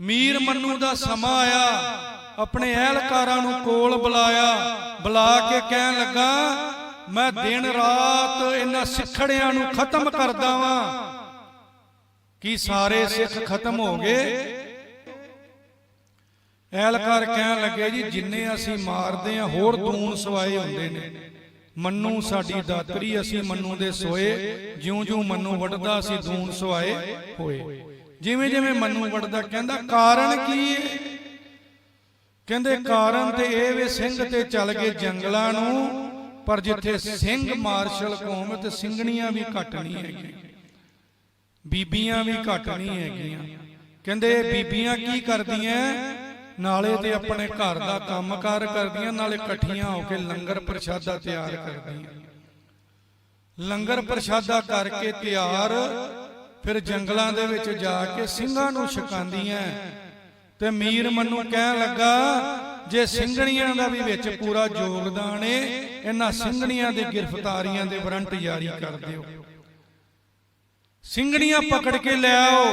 ਮੀਰ ਮੰਨੂ ਦਾ ਸਮਾਂ ਆਇਆ। ਆਪਣੇ ਅਹਿਲਕਾਰਾਂ ਨੂੰ ਕੋਲ ਬੁਲਾਇਆ। ਬੁਲਾ ਕੇ ਕਹਿਣ ਲੱਗਾ, ਮੈਂ ਦਿਨ ਰਾਤ ਇਹਨਾਂ ਸਿੱਖੜਿਆਂ ਨੂੰ ਖਤਮ ਕਰਦਾ ਵਾਂ। ਕੀ ਸਾਰੇ ਸਿੱਖ ਖਤਮ ਹੋ ਗਏ? ਐਲਕਾਰ ਕਹਿਣ ਲੱਗੇ, ਜੀ, ਜਿੰਨੇ ਅਸੀਂ ਮਾਰਦੇ ਆ ਹੋਰ ਦੂਨ ਸਵਾਏ ਹੁੰਦੇ ਨੇ। ਮੰਨੂ ਸਾਡੀ ਦਾਤਰੀ, ਅਸੀਂ ਮੰਨੂ ਦੇ ਸੋਏ। ਜਿਉਂ-ਜਿਉਂ ਮੰਨੂ ਵੱਢਦਾ, ਅਸੀਂ ਦੂਨ ਸਵਾਏ ਹੋਏ। ਜਿਵੇਂ ਜਿਵੇਂ ਮੰਨੂ ਵੱਢਦਾ ਕਹਿੰਦਾ ਕਾਰਨ ਕੀ ਹੈ ਕਹਿੰਦੇ ਕਾਰਨ ਤੇ ਇਹ ਵੇ ਸਿੰਘ ਤੇ ਚੱਲ ਗਏ ਜੰਗਲਾਂ ਨੂੰ ਪਰ ਜਿੱਥੇ ਸਿੰਘ ਮਾਰਸ਼ਲ ਕੌਮ ਤੇ ਸਿੰਘਣੀਆਂ ਵੀ ਘੱਟ ਨਹੀਂ ਹੈਗੀਆਂ। ਬੀਬੀਆਂ ਵੀ ਘੱਟ ਨਹੀਂ ਹੈਗੀਆਂ। ਕਹਿੰਦੇ ਬੀਬੀਆਂ ਕੀ ਕਰਦੀਆਂ? ਨਾਲੇ ਤੇ ਆਪਣੇ ਘਰ ਦਾ ਕੰਮਕਾਰ ਕਰਦੀਆਂ ਨਾਲੇ ਇਕੱਠੀਆਂ ਹੋ ਕੇ ਲੰਗਰ ਪ੍ਰਸ਼ਾਦਾ ਤਿਆਰ ਕਰਦੀਆਂ। ਲੰਗਰ ਪ੍ਰਸ਼ਾਦਾ ਕਰਕੇ ਤਿਆਰ ਫਿਰ ਜੰਗਲਾਂ ਦੇ ਵਿੱਚ ਜਾ ਕੇ ਸਿੰਘਾਂ ਨੂੰ ਛਕਾਉਂਦੀਆਂ। ਤੇ ਮੀਰ ਮੰਨੂ ਕਹਿਣ ਲੱਗਾ, ਜੇ ਸਿੰਘਣੀਆਂ ਦਾ ਵੀ ਵਿੱਚ ਪੂਰਾ ਯੋਗਦਾਨ ਏ, ਇਹਨਾਂ ਸਿੰਘਣੀਆਂ ਦੇ ਗ੍ਰਿਫਤਾਰੀਆਂ ਦੇ ਵਾਰੰਟ ਜਾਰੀ ਕਰ ਦਿਓ। ਸਿੰਘਣੀਆਂ ਪਕੜ ਕੇ ਲੈ ਆਓ,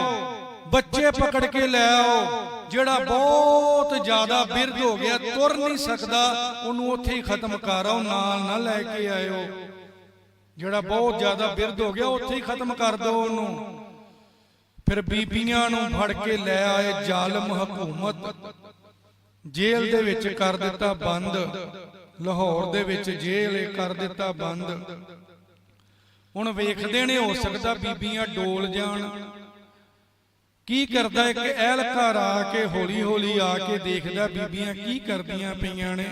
ਬੱਚੇ ਪਕੜ ਕੇ ਲੈ ਆਓ, ਜਿਹੜਾ ਬਹੁਤ ਜ਼ਿਆਦਾ ਬਿਰਧ ਹੋ ਗਿਆ, ਤੁਰ ਨਹੀਂ ਸਕਦਾ, ਉਹਨੂੰ ਉੱਥੇ ਹੀ ਖਤਮ ਕਰ ਆਓ, ਨਾਲ ਨਾ ਲੈ ਕੇ ਆਇਓ। ਜਿਹੜਾ ਬਹੁਤ ਜ਼ਿਆਦਾ ਬਿਰਧ ਹੋ ਗਿਆ, ਉੱਥੇ ਹੀ ਖਤਮ ਕਰ ਦਿਓ ਉਹਨੂੰ। ਫਿਰ ਬੀਬੀਆਂ ਨੂੰ ਫੜ ਕੇ ਲੈ ਆਏ ਜ਼ਾਲਮ ਹਕੂਮਤ। ਜੇਲ੍ਹ ਦੇ ਵਿੱਚ ਕਰ ਦਿੱਤਾ ਬੰਦ। ਲਾਹੌਰ ਦੇ ਵਿੱਚ ਜੇਲ੍ਹ ਕਰ ਦਿੱਤਾ ਬੰਦ। ਹੁਣ ਵੇਖਦੇ ਨੇ ਹੋ ਸਕਦਾ ਬੀਬੀਆਂ ਡੋਲ ਜਾਣ। ਕੀ ਕਰਦਾ ਇੱਕ ਐਲਕਾਰ ਆ ਕੇ ਹੌਲੀ ਹੌਲੀ ਆ ਕੇ ਦੇਖਦਾ ਬੀਬੀਆਂ ਕੀ ਕਰਦੀਆਂ ਪਈਆਂ ਨੇ।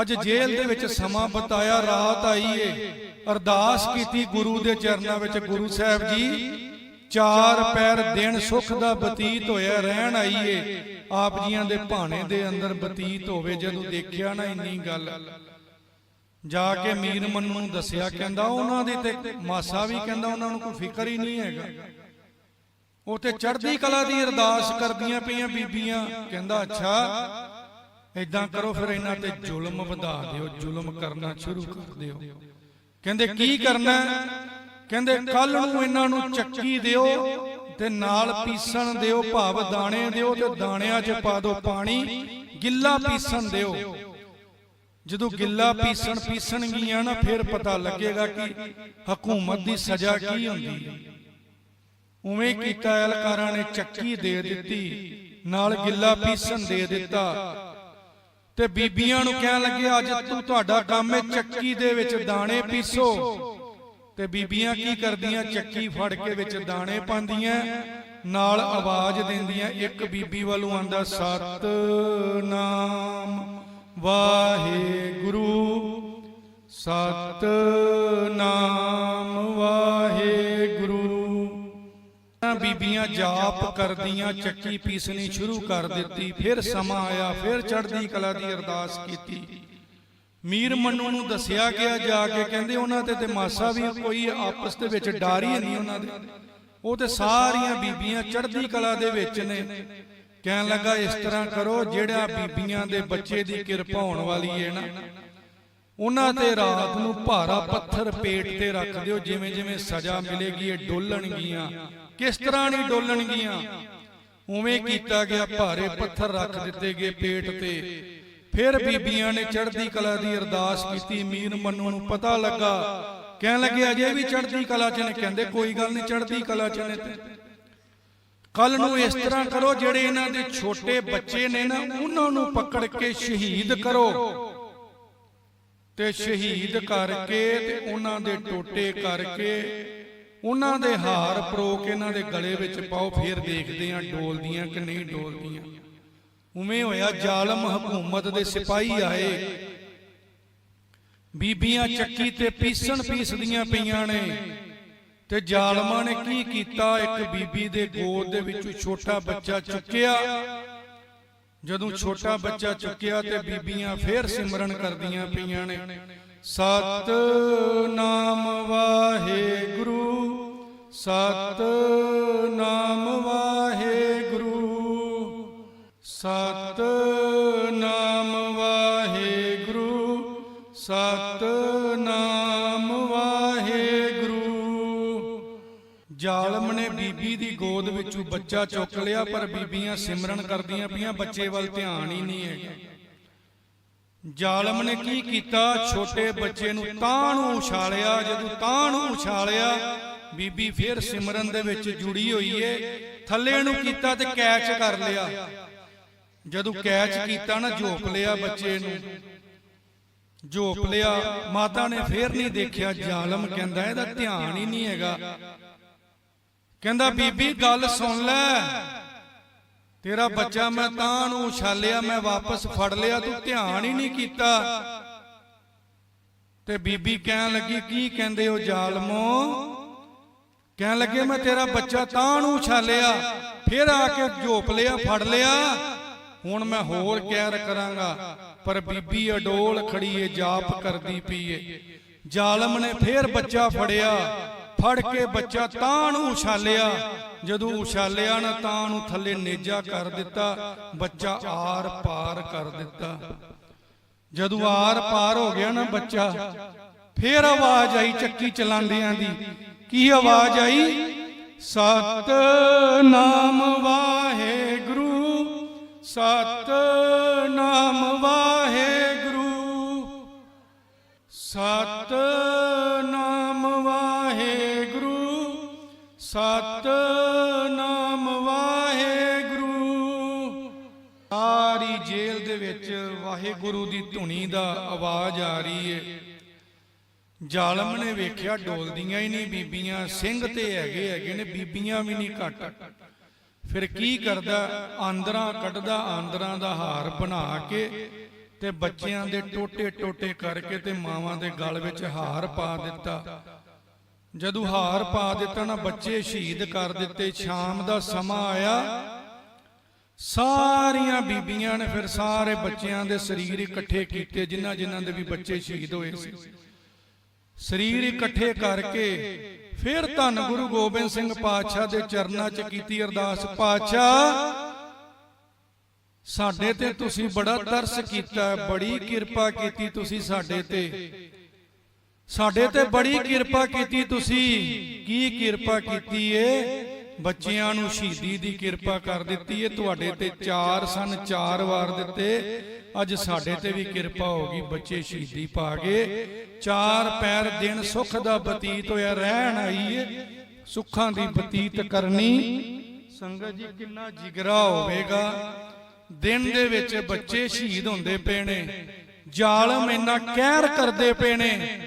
ਅੱਜ ਜੇਲ੍ਹ ਦੇ ਵਿੱਚ ਸਮਾਂ ਬਤਾਇਆ, ਰਾਤ ਆਈ ਏ। ਅਰਦਾਸ ਕੀਤੀ ਗੁਰੂ ਦੇ ਚਰਨਾਂ ਵਿੱਚ, ਗੁਰੂ ਸਾਹਿਬ ਜੀ ਚਾਰ ਪੈਰ ਦਿਨ ਸੁਖ ਦਾ ਬਤੀਤ ਹੋਇਆ ਰਹਿਣ ਆਈਏ। ਆਪ ਜੀਆਂ ਦੇ ਭਾਣੇ ਦੇ ਅੰਦਰ ਬਤੀਤ ਹੋਵੇ ਜਦੋਂ ਦੇਖਿਆ ਨਾ ਇੰਨੀ ਗੱਲ। ਜਾ ਕੇ ਮੀਰ ਮੰਨੂ ਨੂੰ ਦੱਸਿਆ ਕਹਿੰਦਾ ਉਹਨਾਂ ਦੀ ਤੇ ਮਾਸਾ ਵੀ ਕਹਿੰਦਾ ਉਹਨਾਂ ਨੂੰ ਕੋਈ ਫਿਕਰ ਹੀ ਨਹੀਂ ਹੈਗਾ। ਉਹ ਤੇ ਚੜ੍ਹਦੀ ਕਲਾ ਦੀ ਅਰਦਾਸ ਕਰਦੀਆਂ ਪਈਆਂ ਬੀਬੀਆਂ ਕਹਿੰਦਾ ਅੱਛਾ ਇਦਾਂ ਕਰੋ ਫਿਰ ਇਹਨਾਂ ਤੇ ਜ਼ੁਲਮ ਵਧਾ ਦਿਓ ਜ਼ੁਲਮ ਕਰਨਾ ਸ਼ੁਰੂ ਕਰ ਦਿਓ। ਕਹਿੰਦੇ ਕੀ ਕਰਨਾ? ਕਹਿੰਦੇ ਕੱਲ ਨੂੰ ਇਹਨਾਂ ਨੂੰ ਚੱਕੀ ਦਿਓ ਤੇ ਨਾਲ ਪੀਸਣ ਦਿਓ, ਭਾਵ ਦਾਣੇ ਦਿਓ ਤੇ ਦਾਣਿਆਂ 'ਚ ਪਾ ਦਿਓ ਪਾਣੀ, ਗਿੱਲਾ ਪੀਸਣ ਦਿਓ। ਜਦੋਂ ਗਿੱਲਾ ਪੀਸਣ ਪੀਸਣਗੀਆਂ ਨਾ, ਫਿਰ ਪਤਾ ਲੱਗੇਗਾ ਕਿ ਹਕੂਮਤ ਦੀ ਸਜ਼ਾ ਕੀ ਹੁੰਦੀ ਹੈ। ਉਵੇਂ ਕੀਤਾ ਐਲਕਾਰਾਂ ਨੇ ਚੱਕੀ ਦੇ ਦਿੱਤੀ, ਨਾਲ ਗਿੱਲਾ ਪੀਸਣ ਦੇ ਦਿੱਤਾ। ਤੇ ਬੀਬੀਆਂ ਨੂੰ ਕਹਿਣ ਲੱਗੇ, ਅੱਜ ਤੂੰ ਤੁਹਾਡਾ ਕੰਮ ਹੈ ਚੱਕੀ ਦੇ ਵਿੱਚ ਦਾਣੇ ਪੀਸੋ। ਤੇ ਬੀਬੀਆਂ ਕੀ ਕਰਦੀਆਂ? ਚੱਕੀ ਫੜ ਕੇ ਵਿੱਚ ਦਾਣੇ ਪਾਉਂਦੀਆਂ। ਨਾਲ ਆਵਾਜ਼ ਦਿੰਦੀਆਂ। ਇੱਕ ਬੀਬੀ ਵੱਲੋਂ ਆਂਦਾ ਸਤ ਨਾਮ ਵਾਹਿਗੁਰੂ ਸਤ ਨਾਮ ਵਾਹਿਗੁਰੂ। ਤਾਂ ਬੀਬੀਆਂ ਜਾਪ ਕਰਦੀਆਂ ਚੱਕੀ ਪੀਸਣੀ ਸ਼ੁਰੂ ਕਰ ਦਿੱਤੀ। ਫਿਰ ਸਮਾਂ ਆਇਆ ਫਿਰ ਚੜ੍ਹਦੀ ਕਲਾ ਦੀ ਅਰਦਾਸ ਕੀਤੀ। ਮੀਰ ਮੰਨੂ ਨੂੰ ਦੱਸਿਆ ਗਿਆ ਜਾ ਕੇ, ਕਹਿੰਦੇ ਉਹਨਾਂ ਤੇ ਤੇ ਮਾਸਾ ਵੀ ਕੋਈ ਆਪਸ ਦੇ ਵਿੱਚ ਡਰ ਹੀ ਨਹੀਂ ਉਹਨਾਂ ਦੇ। ਉਹ ਤੇ ਸਾਰੀਆਂ ਬੀਬੀਆਂ ਚੜ੍ਹਦੀ ਕਲਾ ਦੇ ਵਿੱਚ ਨੇ। ਕਹਿਣ ਲੱਗਾ, ਇਸ ਤਰ੍ਹਾਂ ਕਰੋ, ਜਿਹੜਾ ਬੀਬੀਆਂ ਦੇ ਬੱਚੇ ਦੀ ਕਿਰਪਾ ਹੋਣ ਵਾਲੀ ਹੈ ਨਾ, ਉਹਨਾਂ ਤੇ ਰਾਤ ਨੂੰ ਭਾਰਾ ਪੱਥਰ ਪੇਟ ਤੇ ਰੱਖ ਦਿਓ, ਜਿਵੇਂ ਜਿਵੇਂ ਸਜ਼ਾ ਮਿਲੇਗੀ, ਇਹ ਡੋਲਣਗੀਆਂ। ਕਿਸ ਤਰ੍ਹਾਂ ਨਹੀਂ ਡੋਲਣਗੀਆਂ? ਉਵੇਂ ਕੀਤਾ ਗਿਆ, ਭਾਰੇ ਪੱਥਰ ਰੱਖ ਦਿੱਤੇ ਗਏ ਪੇਟ ਤੇ। ਫਿਰ ਬੀਬੀਆਂ ਨੇ ਚੜ੍ਹਦੀ ਕਲਾ ਦੀ ਅਰਦਾਸ ਕੀਤੀ ਮੀਰ ਮੰਨੂ ਨੂੰ ਪਤਾ ਲੱਗਾ। ਕਹਿਣ ਲੱਗੇ ਅਜੇ ਵੀ ਚੜ੍ਹਦੀ ਕਲਾ ਚ ਨੇ ਕਹਿੰਦੇ ਕੋਈ ਗੱਲ ਨਹੀਂ ਚੜ੍ਹਦੀ ਕਲਾ ਚ ਨੇ। ਤੇ ਕੱਲ ਨੂੰ ਇਸ ਤਰ੍ਹਾਂ ਕਰੋ ਜਿਹੜੇ ਇਹਨਾਂ ਦੇ ਛੋਟੇ ਬੱਚੇ ਨੇ ਨਾ ਉਹਨਾਂ ਨੂੰ ਪਕੜ ਕੇ ਸ਼ਹੀਦ ਕਰੋ। ਤੇ ਸ਼ਹੀਦ ਕਰਕੇ ਤੇ ਉਹਨਾਂ ਦੇ ਟੋਟੇ ਕਰਕੇ ਉਹਨਾਂ ਦੇ ਹਾਰ ਪਰੋ ਕੇ ਇਹਨਾਂ ਦੇ ਗਲੇ ਵਿੱਚ ਪਾਓ ਫਿਰ ਦੇਖਦੇ ਆਂ ਡੋਲਦੀਆਂ ਕਿ ਨਹੀਂ ਡੋਲਦੀਆਂ। ਉਵੇਂ ਹੋਇਆ ਜ਼ਾਲਮ ਹਕੂਮਤ ਦੇ ਸਿਪਾਹੀ ਆਏ। ਬੀਬੀਆਂ ਚੱਕੀ ਤੇ ਪੀਸਣ ਪੀਸਦੀਆਂ ਪਈਆਂ ਨੇ ਤੇ ਜ਼ਾਲਮਾਂ ਨੇ ਕੀ ਕੀਤਾ? ਇੱਕ ਬੀਬੀ ਦੇ ਗੋਦ ਦੇ ਵਿੱਚੋਂ ਛੋਟਾ ਬੱਚਾ ਚੁੱਕਿਆ। ਜਦੋਂ ਛੋਟਾ ਬੱਚਾ ਚੁੱਕਿਆ ਤੇ ਬੀਬੀਆਂ ਫੇਰ ਸਿਮਰਨ ਕਰਦੀਆਂ ਪਈਆਂ ਨੇ। ਸਤ ਨਾਮ ਵਾਹਿਗੁਰੂ ਸਤ ਨਾਮ ਵਾਹਿਗੁਰੂ ਸਤ ਨਾਮ ਵਾਹਿਗੁਰੂ ਸਤ ਨਾਮ ਵਾਹਿਗੁਰੂ। ਜ਼ਾਲਮ ਨੇ ਬੀਬੀ ਦੀ ਗੋਦ ਵਿੱਚੋਂ ਬੱਚਾ ਚੁੱਕ ਲਿਆ, ਪਰ ਬੀਬੀਆਂ ਸਿਮਰਨ ਕਰਦੀਆਂ ਪਈਆਂ, ਬੱਚੇ ਵੱਲ ਧਿਆਨ ਹੀ ਨਹੀਂ ਹੈ ਜ਼ਾਲਮ ਨੇ ਕੀ ਕੀਤਾ? ਛੋਟੇ ਬੱਚੇ ਨੂੰ ਤਾਂ ਨੂੰ ਉਛਾਲਿਆ, ਜਦੋਂ ਤਾਂ ਨੂੰ ਉਛਾਲਿਆ, ਬੀਬੀ ਫਿਰ ਸਿਮਰਨ ਦੇ ਵਿੱਚ ਜੁੜੀ ਹੋਈ ਏ। ਥੱਲੇ ਨੂੰ ਕੀਤਾ ਤੇ ਕੈਚ ਕਰ ਲਿਆ। ਜਦੋਂ ਕੈਚ ਕੀਤਾ ਨਾ ਝੋਪ ਲਿਆ ਬੱਚੇ ਨੂੰ। ਝੋਪ ਲਿਆ ਮਾਤਾ ਨੇ ਫੇਰ ਨਹੀਂ ਦੇਖਿਆ ਜ਼ਾਲਮ ਕਹਿੰਦਾ ਇਹਦਾ ਧਿਆਨ ਹੀ ਨਹੀਂ ਹੈਗਾ। ਕਹਿੰਦਾ ਬੀਬੀ ਗੱਲ ਸੁਣ ਲੈ। ਤੇਰਾ ਬੱਚਾ ਮੈਂ ਤਾਂ ਨੂੰ ਉਛਾਲਿਆ ਮੈਂ ਵਾਪਸ ਫੜ ਲਿਆ ਤੂੰ ਧਿਆਨ ਹੀ ਨਹੀਂ ਕੀਤਾ। ਤੇ ਬੀਬੀ ਕਹਿਣ ਲੱਗੀ ਕੀ ਕਹਿੰਦੇ ਹੋ ਜ਼ਾਲਮੋ? ਕਹਿਣ ਲੱਗੇ ਮੈਂ ਤੇਰਾ ਬੱਚਾ ਤਾਂ ਨੂੰ ਉਛਾਲਿਆ। ਫਿਰ ਆ ਕੇ ਝੋਪ ਲਿਆ ਫੜ ਲਿਆ। ਹੁਣ ਮੈਂ ਹੋਰ ਕਹਿਰ ਕਰਾਂਗਾ, ਪਰ ਬੀਬੀ ਅਡੋਲ ਖੜੀ ਏ, ਜਾਪ ਕਰਦੀ ਪਈ ਏ। ਜ਼ਾਲਮ ਨੇ ਫੇਰ ਬੱਚਾ ਫੜਿਆ, ਫੜ ਕੇ ਬੱਚਾ ਤਾਂ ਨੂੰ ਉਛਾਲਿਆ। ਜਦੋਂ ਉਛਾਲਿਆ ਨਾ ਤਾਂ ਨੂੰ ਥੱਲੇ ਨੇਜਾ ਕਰ ਦਿੱਤਾ, ਬੱਚਾ ਆਰ ਪਾਰ ਕਰ ਦਿੱਤਾ। ਜਦੋਂ ਆਰ ਪਾਰ ਹੋ ਗਿਆ ਨਾ ਬੱਚਾ, ਫੇਰ ਆਵਾਜ਼ ਆਈ ਚੱਕੀ ਚਲਾਉਂਦਿਆਂ ਦੀ। ਕੀ ਆਵਾਜ਼ ਆਈ? ਸਤ ਨਾਮ ਵਾਹਿਗੁਰੂ। ਸਤ ਨਾਮ ਵਾਹਿਗੁਰੂ ਸਤ ਨਾਮ ਵਾਹਿਗੁਰੂ ਸਤ ਨਾਮ ਵਾਹਿਗੁਰੂ। ਸਾਰੀ ਜੇਲ੍ਹ ਦੇ ਵਿੱਚ ਵਾਹਿਗੁਰੂ ਦੀ ਧੁਨੀ ਦਾ ਆਵਾਜ਼ ਆ ਰਹੀ ਏ। ਜ਼ਾਲਮ ਨੇ ਵੇਖਿਆ ਡੋਲਦੀਆਂ ਹੀ ਨਹੀਂ, ਬੀਬੀਆਂ ਸਿੰਘ ਤੇ ਹੈਗੇ ਹੈਗੇ ਨੇ, ਬੀਬੀਆਂ ਵੀ ਨਹੀਂ ਘੱਟ। ਫਿਰ ਕੀ ਕਰਦਾ? ਆਂਦਰਾਂ ਕੱਢਦਾ ਆਂਦਰਾਂ ਦਾ ਹਾਰ ਬਣਾ ਕੇ ਤੇ ਬੱਚਿਆਂ ਦੇ ਟੋਟੇ ਟੋਟੇ ਕਰਕੇ ਤੇ ਮਾਵਾਂ ਦੇ ਗਲ ਵਿੱਚ ਹਾਰ ਪਾ ਦਿੱਤਾ। ਜਦੋਂ ਹਾਰ ਪਾ ਦਿੱਤਾ ਨਾ ਬੱਚੇ ਸ਼ਹੀਦ ਕਰ ਦਿੱਤੇ ਸ਼ਾਮ ਦਾ ਸਮਾਂ ਆਇਆ। ਸਾਰੀਆਂ ਬੀਬੀਆਂ ਨੇ ਫਿਰ ਸਾਰੇ ਬੱਚਿਆਂ ਦੇ ਸਰੀਰ ਇਕੱਠੇ ਕੀਤੇ ਜਿਨ੍ਹਾਂ ਜਿਨ੍ਹਾਂ ਦੇ ਵੀ ਬੱਚੇ ਸ਼ਹੀਦ ਹੋਏ ਸੀ। ਸਰੀਰ ਇਕੱਠੇ ਕਰਕੇ ਫਿਰ ਧੰਨ ਗੁਰੂ ਗੋਬਿੰਦ ਸਿੰਘ ਪਾਤਸ਼ਾਹ ਦੇ ਚਰਨਾਂ 'ਚ ਕੀਤੀ ਅਰਦਾਸ ਪਾਤਸ਼ਾਹ। ਸਾਡੇ ਤੇ ਤੁਸੀਂ ਬੜਾ ਤਰਸ ਕੀਤਾ ਬੜੀ ਕਿਰਪਾ ਕੀਤੀ ਤੁਸੀਂ ਸਾਡੇ ਤੇ। ਸਾਡੇ ਤੇ ਬੜੀ ਕਿਰਪਾ ਕੀਤੀ ਤੁਸੀਂ। ਕੀ ਕਿਰਪਾ ਕੀਤੀ ਏ? ਬੱਚਿਆਂ ਨੂੰ ਸ਼ਹੀਦੀ ਦੀ ਕਿਰਪਾ ਕਰ ਦਿੱਤੀ ਏ। ਤੁਹਾਡੇ ਤੇ ਚਾਰ ਸਨ ਚਾਰ ਵਾਰ ਦਿੱਤੇ। ਅੱਜ ਸਾਡੇ ਤੇ ਵੀ ਕਿਰਪਾ ਹੋ ਗਈ, ਬੱਚੇ ਸ਼ਹੀਦੀ ਪਾ ਗਏ ਚਾਰ ਪੈਰ ਦਿਨ ਸੁਖ ਦਾ ਬਤੀਤ ਹੋਇਆ, ਰਹਿਣ ਆਈ ਸੁੱਖਾਂ ਦੀ ਬਤੀਤ ਕਰਨੀ। ਸੰਗਤ ਜੀ, ਕਿੰਨਾ ਜਿਗਰਾ ਹੋਵੇਗਾ। ਦਿਨ ਦੇ ਵਿੱਚ ਬੱਚੇ ਸ਼ਹੀਦ ਹੁੰਦੇ ਪਏ ਨੇ, ਜ਼ਾਲਮ ਇੰਨਾ ਕਹਿਰ ਕਰਦੇ ਪਏ ਨੇ,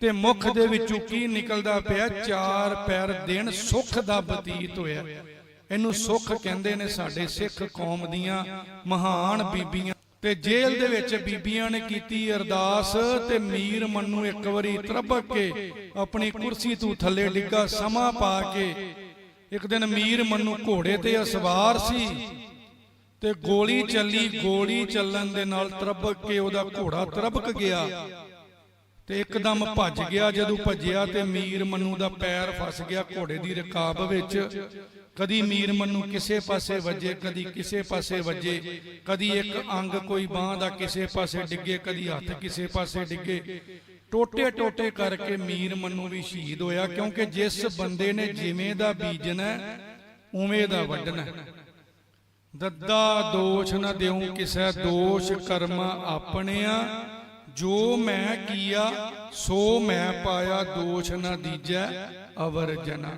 ਤੇ ਮੁਖ ਦੇ ਵਿੱਚੋਂ ਕੀ ਨਿਕਲਦਾ ਪਿਆ? ਚਾਰ ਪੈਰ ਦਿਨ ਸੁੱਖ ਦਾ ਬਤੀਤ ਹੋਇਆ। ਇਹਨੂੰ ਸੁੱਖ ਕਹਿੰਦੇ ਨੇ ਸਾਡੇ ਸਿੱਖ ਕੌਮ ਦੀਆਂ ਮਹਾਨ ਬੀਬੀਆਂ। ਤੇ ਜੇਲ੍ਹ ਦੇ ਵਿੱਚ ਬੀਬੀਆਂ ਨੇ ਕੀਤੀ ਅਰਦਾਸ ਤੇ ਮੀਰ ਮੰਨੂ ਇੱਕ ਵਾਰੀ ਤਰਬਕ ਕੇ ਆਪਣੀ ਕੁਰਸੀ ਤੋਂ ਥੱਲੇ ਡਿੱਗਾ, ਸਮਾਂ ਪਾ ਕੇ। ਇੱਕ ਦਿਨ ਮੀਰ ਮੰਨੂ ਘੋੜੇ ਤੇ ਅਸਵਾਰ ਸੀ ਤੇ ਗੋਲੀ ਚੱਲੀ, ਗੋਲੀ ਚੱਲਣ ਦੇ ਨਾਲ ਤਰਬਕ ਕੇ ਉਹਦਾ ਘੋੜਾ ਤਰਬਕ ਗਿਆ ਤੇ ਇੱਕਦਮ ਭੱਜ ਗਿਆ। ਜਦੋਂ ਭੱਜਿਆ ਤੇ ਮੀਰ ਮਨੂ ਦਾ ਪੈਰ ਫਸ ਗਿਆ ਘੋੜੇ ਦੀ ਰਕਾਬ ਵਿੱਚ। ਕਦੀ ਮੀਰ ਮੰਨੂ ਕਿਸੇ ਪਾਸੇ ਵੱਜੇ, ਕਦੀ ਕਿਸੇ ਪਾਸੇ ਵੱਜੇ। ਕਦੀ ਇੱਕ ਅੰਗ ਕੋਈ ਬਾਹ ਦਾ ਕਿਸੇ ਪਾਸੇ ਡਿੱਗੇ, ਕਦੀ ਹੱਥ ਕਿਸੇ ਪਾਸੇ ਡਿੱਗੇ। ਟੋਟੇ ਟੋਟੇ ਕਰਕੇ ਮੀਰ ਮੰਨੂ ਵੀ ਸ਼ਹੀਦ ਹੋਇਆ, ਕਿਉਂਕਿ ਜਿਸ ਬੰਦੇ ਨੇ ਜਿਵੇਂ ਦਾ ਬੀਜਣਾ ਉਵੇਂ ਦਾ ਵੱਢਣਾ ਦੱਦਾ ਦੋਸ਼ ਨਾ ਦਿਉ ਕਿਸੈ, ਦੋਸ਼ ਕਰਮਾ ਆਪਣਿਆ। ਜੋ ਮੈਂ ਕੀਆ, ਸੋ ਮੈਂ ਪਾਇਆ, ਦੋਸ਼ ਨਾ ਦੀਜੈ ਅਵਰ ਜਨਾ।